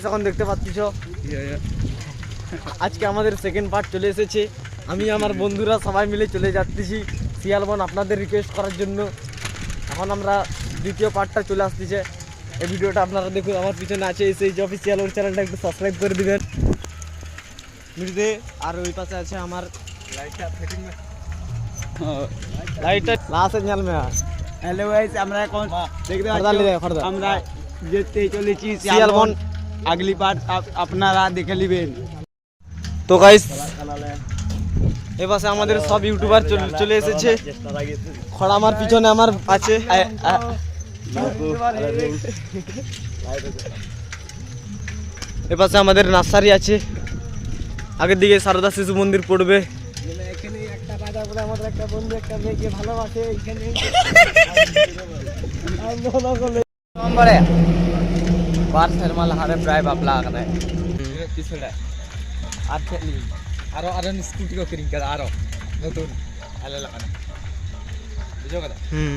Guys এখন দেখতে পাচ্ছিস আজকে আমাদের সেকেন্ড পার্ট চলে এসেছে। আমি আমার বন্ধুরা সবাই মিলে চলে যাচ্ছি। শিয়ালবন আপনাদের রিকোয়েস্ট করার জন্য। এখন আমরা দ্বিতীয় পার্টটা চলে আসতেছে। এই ভিডিওটা আপনারা দেখুন আমার পিছনে আছে এসে এই যে অফিসিয়াল ওর চ্যানেলটা একটু সাবস্ক্রাইব করে দেবেন। মির্দে আর ওই পাশে আছে আমার লাইটটা লাস্ট সিগন্যাল মে হ্যালো গাইস আমরা এখন দেখতে আমরা যেতে চলেছি শিয়ালবন। আগলি পার্ট আপনারা দেখে নেবেন। তো গাইস এ পাশে আমাদের সব ইউটিউবার চলে- চলে এসেছে। খড়া আমার পিছনে আমার আছে। আ- আ- এ পাশে আমাদের নার্সারি আছে। আগের দিকে সারদা শিশু মন্দির পড়বে। এখানে একটা রাজা বলে আমাদের একটা বন্ধু একটা মেয়েকে ভালোবাসে এখানে নম্বরে বার थर्मल हारे प्राय बापला आ रहा है পিছনে আর খেলি আরো আরো স্কুটি কো কিরিং করে আরো নতুন আলে লাগানো বুঝো কথা হুম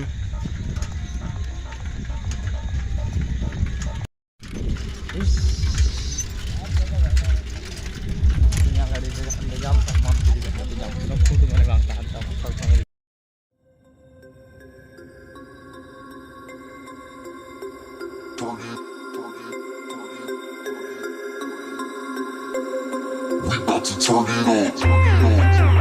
about to turn it on. Turn it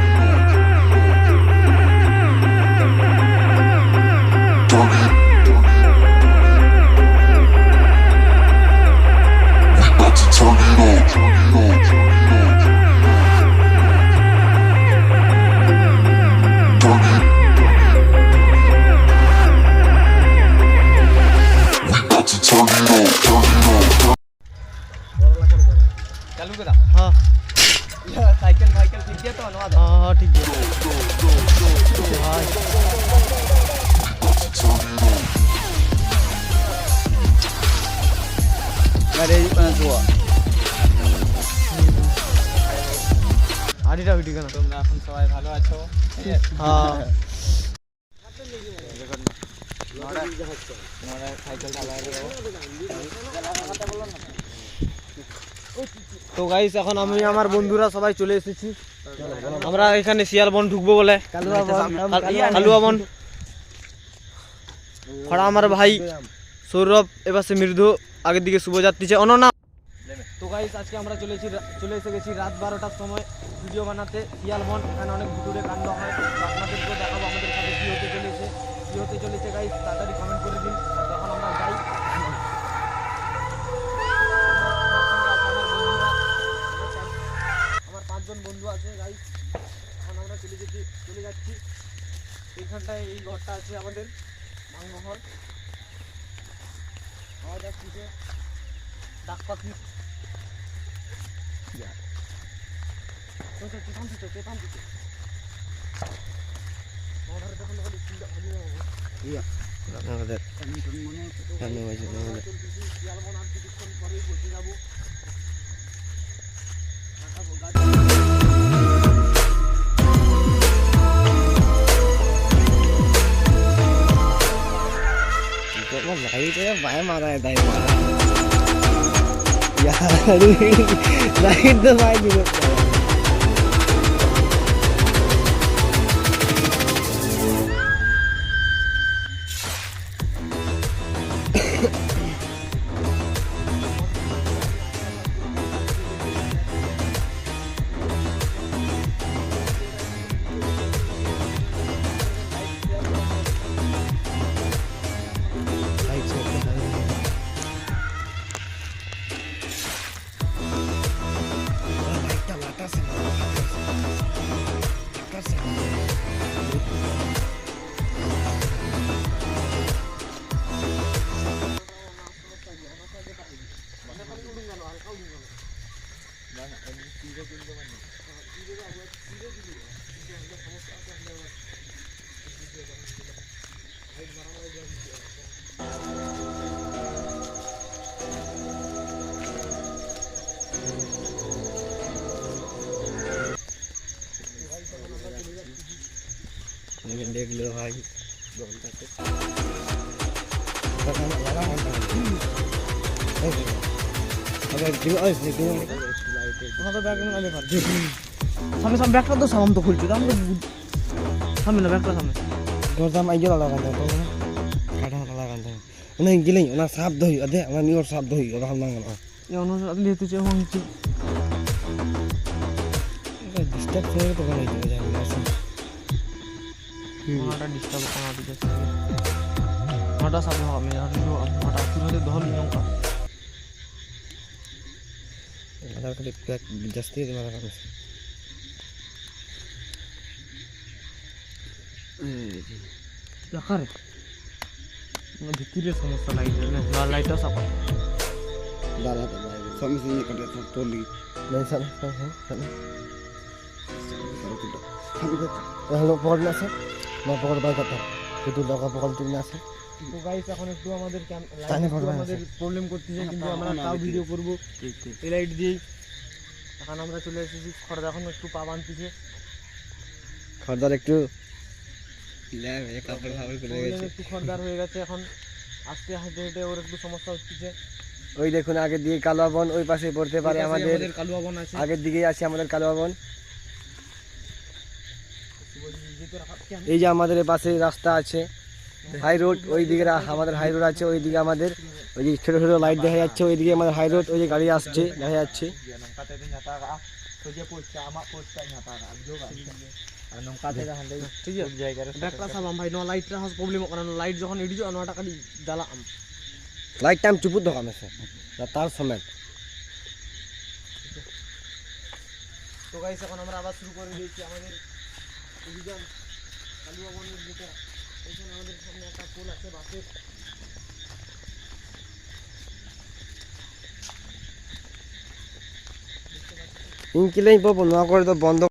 turn it on, turn it on, turn it on. चालू करा সাইকেল ঠিক আছে তো নয়া হ্যাঁ হ্যাঁ ঠিক আছে ভাই গাড়ি পাঁচ হওয়া আড়িটা ভিডিও কেন তোমরা এখন সবাই ভালো আছো হ্যাঁ সাইকেল চালায় তো গাইস এখন আমি আমার বন্ধুরা সবাই চলে এসেছি। আমরা এখানে শিয়াল বন ঢুকবো বলে। কালুয়া বন খড়া আমার ভাই সৌরভ এবার সে মৃদু আগের দিকে শুভ যাত্রীছে অননা তো গাইস আজকে আমরা চলেছি চলে এসে গেছি রাত বারোটার সময় ভিডিও বানাতে। শিয়ালবন এখানে অনেক ভুতুরে কাণ্ড হয়। আপনাদেরকেও দেখাবো আমাদের সাথে কী হতে চলেছে। কী হতে চলেছে গাইস তাড়াতাড়ি এইখানটায় এই ঘরটা আছে আমাদের ভাঙ্গঘর আওয়াজ আসছে ডাক পাখি। চেতান দিতে চেতান দিতে আমাদের শিয়ালবন আর কিছুক্ষণ পরেই Maganda yung luhay. Doon tapos. Wala lang. Ay, ay, ay, ay, ay, ay, ay, ay, তোমাদের ব্যাগ না আগে পার সামনে সামনে ব্যাগটা তো সামনে তো খুলছো তো আমরা সামনে না ব্যাগটা সামনে। দরদাম আইজো লাগান দাও কাটা লাগান দাও ওনা গিলাই ওনা সাপ দই আদে ওনা নিওর সাপ দই ওরা ডিস্টার্ব তো দিও জানি আসুন ওনাটা ডিস্টার্ব করা দিকে ওনাটা সাবধান হবে আর ওনাটা আধার কার্ডে প্যাক জাস্তি তোমার কাছে দেখারে ভিতরে সমস্যা লাইটের না লাইটটা সাপা দাদা ভাই সমি সিনি কাটে তো তোলি নাই সালা হ্যালো পকড় না আছে না কথা কিন্তু লগা ঠিক আছে। তো গাইস এখন একটু আমাদের আমাদের প্রবলেম করতেছে কিন্তু আমরা তাও ভিডিও করব। এই লাইট দিয়েই এখন আমরা চলে এসেছি খড়দা এখন একটু পা বানতেছে খরদার একটু খড়দার হয়ে গেছে এখন আস্তে হেঁটে হেঁটে ওর একটু সমস্যা হচ্ছে। ওই দেখুন আগে দিয়ে কালো বন ওই পাশে পড়তে পারে আমাদের। কালুয়া বন আছে। আগের দিকেই আছে আমাদের কালো বন এই যে আমাদের পাশে রাস্তা আছে হাই রোড ওই দিকে আমাদের হাই রোড আছে, ওই দিকে আমাদের, ওই যে ছোটো ছোটো লাইট দেখা যাচ্ছে, ওই দিকে আমাদের হাই রোড ওই যে গাড়ি আসছে, দেখা যাচ্ছে। লাইট টাইম চুপুর দোকান আছে তার সমেত। তো গাইস এখন আমরা আবার শুরু করে দিয়েছি আমাদের অভিযান। কালুয়া বনের যেটা এখানে আমাদের সামনে একটা পোল আছে বাসের ইনকিলেই পাবো নোয়া করে তো বন্ধ